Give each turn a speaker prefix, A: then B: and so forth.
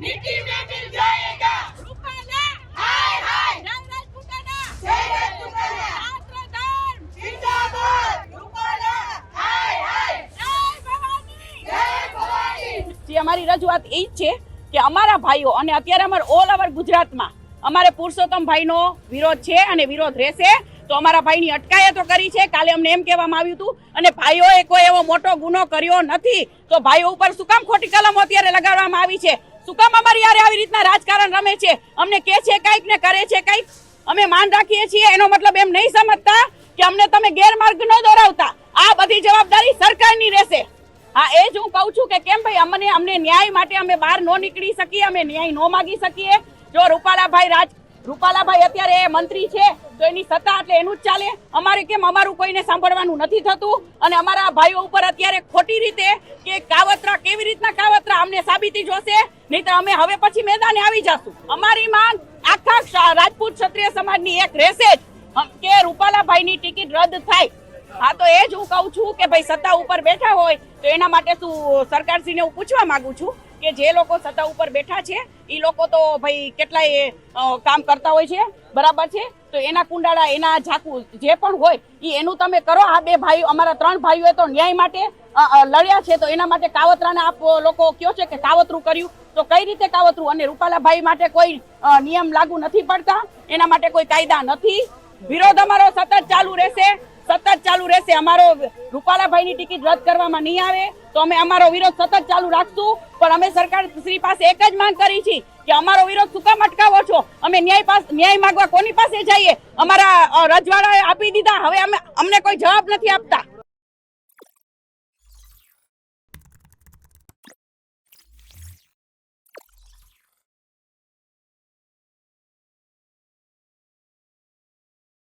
A: मिट्टी में मिल जाएगा
B: રૂપાલા
A: हाय हाय
B: જયરાજ ફુટાણા
A: जयराज फुटाणा
B: છાત્રધર્મ
A: जिंदाबाद रुपाला हाय हाय
B: જય ભવાની
A: जय भवानी
C: જે અમારી રજૂઆત એ જ છે કે અમારા ભાઈઓ અને અત્યારે અમારે ઓલ ઓવર ગુજરાતમાં અમારે પુરુષોત્તમ ભાઈનો વિરોધ છે અને વિરોધ રહેશે તો અમારા ભાઈની અટકાયતો કરી છે કાલે અમને એમ કહેવામાં આવ્યું હતું અને ભાઈઓએ કોઈ એવો મોટો ગુનો કર્યો નથી તો ભાઈઓ ઉપર શું કામ ખોટી કલમો અત્યારે લગાડવામાં આવી છે શું કામ અમારી યારે આવી રીતના રાજકારણ રમે છે. અમને કે છે કંઈક ને કરે છે કંઈક. અમે માન રાખીએ છીએ, એનો મતલબ એમ નહીં સમજતા કે અમને તમે ગેરમાર્ગ ન દોરાવતા. આ બધી જવાબદારી સરકારની રહેશે. હા, એ જ હું કહું છું કે કેમ ભાઈ, અમને અમને ન્યાય માટે અમે બહાર ન નીકળી શકીએ, અમે ન્યાય ન માગી શકીએ. જો રૂપાલાભાઈ રાજ, રૂપાલાભાઈ અત્યારે એ મંત્રી છે, તો એની સત્તા એટલે એનું જ ચાલે. અમારે કેમ અમારું કોઈને સાંભળવાનું નથી થતું? અને અમારા ભાઈઓ ઉપર અત્યારે ખોટી રીતે કે કાવતરા, કેવી રીતના કાવતરા અમને સાબિતી જોશે નહીં તો અમે હવે પછી મેદાને આવી જશું. અમારી માંગ આખા રાજપૂત ક્ષત્રિય સમાજની એક રહેશે જ કે રૂપાલાભાઈની ટિકિટ રદ થાય. હા, તો એ જ હું કહું છું કે ભાઈ સત્તા ઉપર બેઠા હોય, તો એના માટે શું સરકારશ્રીને હું પૂછવા માંગુ છું કે જે લોકો સત્તા ઉપર બેઠા છે એ લોકો તો ભાઈ કેટલાય કામ કરતા હોય છે, બરાબર છે? તો એના કુંડાળા, એના ઝાકુ જે પણ હોય એ એનું તમે કરો. આ બે ભાઈઓ, અમારા ત્રણ ભાઈઓએ તો ન્યાય માટે લડ્યા છે. તો એના માટે કાવતરાને આપ લોકો કયો છે કે કાવતરું કર્યું? તો કઈ રીતે કાવતરું? અને રૂપાલાભાઈ માટે કોઈ નિયમ લાગુ નથી પડતા? એના માટે કોઈ કાયદા નથી? વિરોધ અમારો સતત ચાલુ રહેશે. સતત ચાલુ રહેશે. અમારો રૂપાલાભાઈની ટિકિટ રદ કરવામાં નહીં આવે તો અમે અમારો વિરોધ સતત ચાલુ રાખશું. પણ અમે સરકાર શ્રી પાસે એક જ માંગ કરી છે કે અમારો વિરોધ શું કામ અટકાવો છો. અમે ન્યાય પાસ, ન્યાય માંગવા કોની પાસે જઈએ? અમારા રજવાડાએ આપી દીધા. હવે અમે, અમને કોઈ જવાબ નથી આપતા.